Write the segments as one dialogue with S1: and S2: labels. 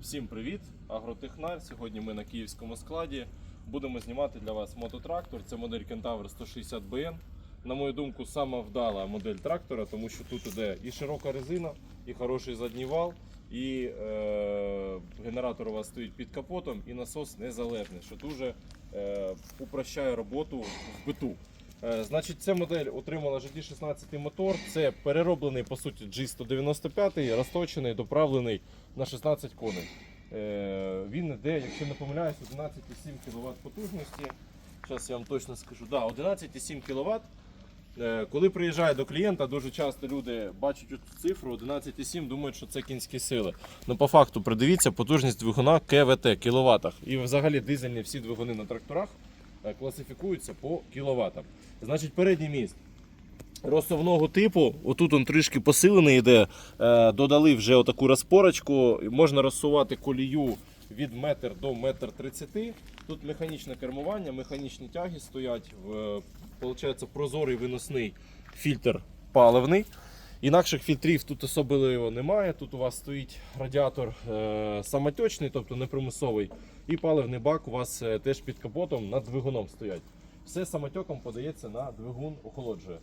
S1: Всім привіт! Агротехнар. Сьогодні ми на київському складі будемо знімати для вас мототрактор. Це модель Kentaur 160 BN. На мою думку, сама вдала модель трактора, тому що тут іде і широка резина, і хороший задній вал, і е, генератор у вас стоїть під капотом, і насос незалежний, що дуже е, упрощає роботу в биту. Е, Значить, ця модель отримала GT16 мотор. Це перероблений по суті G195, розточений, доправлений на 16 коней. Е, Він йде, якщо не помиляюсь, 11,7 кВт потужності. Зараз я вам точно скажу. Да, 11,7 кВт. Е, Коли приїжджає до клієнта, дуже часто люди бачать цю цифру 11,7, думають, що це кінські сили. Ну по факту придивіться потужність двигуна КВТ кіловатах. І взагалі дизельні всі двигуни на тракторах класифікуються по кіловатам. Значить, передній міст розсувного типу. Отут він трішки посилений йде. Е, Додали вже отаку розпорочку. Можна розсувати колію від метр до метр тридцяти. Тут механічне кермування, механічні тяги стоять. В, прозорий виносний фільтр паливний. Інакших фільтрів тут особливо немає. Тут у вас стоїть радіатор е, самотечний, тобто непримусовий. І паливний бак у вас е, теж під капотом над двигуном стоять. Все самотеком подається на двигун, охолоджує.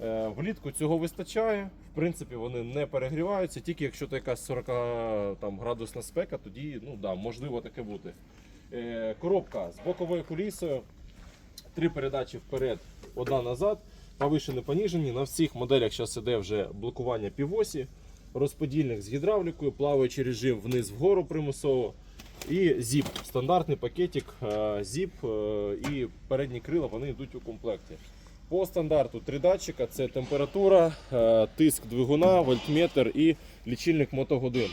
S1: Е, влітку цього вистачає. В принципі, вони не перегріваються, тільки якщо то якась 40 там, градусна спека, тоді ну, да, можливо таке бути. Е, коробка з боковою кулісою, три передачі вперед, одна назад. Повишені, поніжені. На всіх моделях зараз іде вже блокування півосі, розподільник з гідравлікою, плаваючий режим вниз вгору примусово. І ZIP, стандартний пакетик е, ZIP е, і передні крила вони йдуть у комплекті. По стандарту три датчика це температура, е, тиск двигуна, вольтметр і лічильник мотогодин.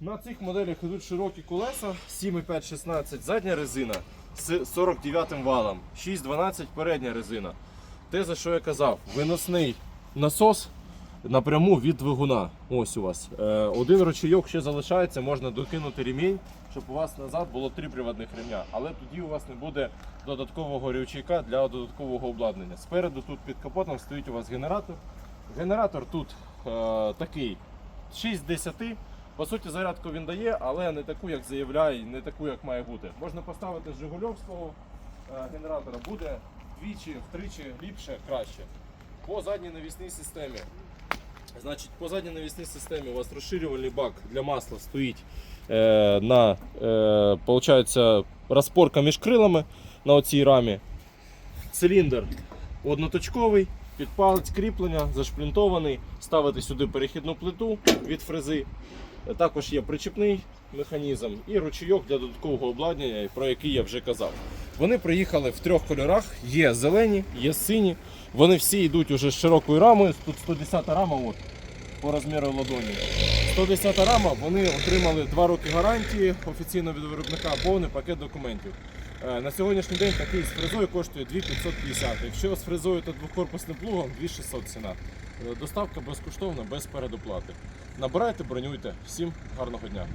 S1: На цих моделях йдуть широкі колеса 7,5-16 задня резина з 49 валом, 6,12 передня резина. Те, за що я казав, виносний насос напряму від двигуна. Ось у вас. Е, один ручейок ще залишається, можна докинути ремінь, щоб у вас назад було три приводних ремня. Але тоді у вас не буде додаткового рючейка для додаткового обладнання. Спереду тут під капотом стоїть у вас генератор. Генератор тут е, такий 6 з 10. По суті, зарядку він дає, але не таку, як заявляє, не таку, як має бути. Можна поставити з Жигульовського е, генератора, буде вдвічі, втричі ліпше, краще. По задній навісній системі. Значить, по задній навісній системі у вас розширювальний бак для масла стоїть е, на е, получається, розпорка між крилами на оцій рамі. Циліндр одноточковий, під палець кріплення, зашплінтований. Ставити сюди перехідну плиту від фрези. Також є причепний механізм і ручійок для додаткового обладнання, про який я вже казав. Вони приїхали в трьох кольорах: є зелені, є сині. Вони всі йдуть уже з широкою рамою. Тут 110 рама от, по розміру ладоні. 110 рама, вони отримали 2 роки гарантії офіційно від виробника, повний пакет документів. Е, На сьогоднішній день такий з фрезою коштує 2550. Якщо з фрезою та двохкорпусним плугом 2600 ціна. Е, Доставка безкоштовна, без передоплати. Набирайте, бронюйте. Всім гарного дня.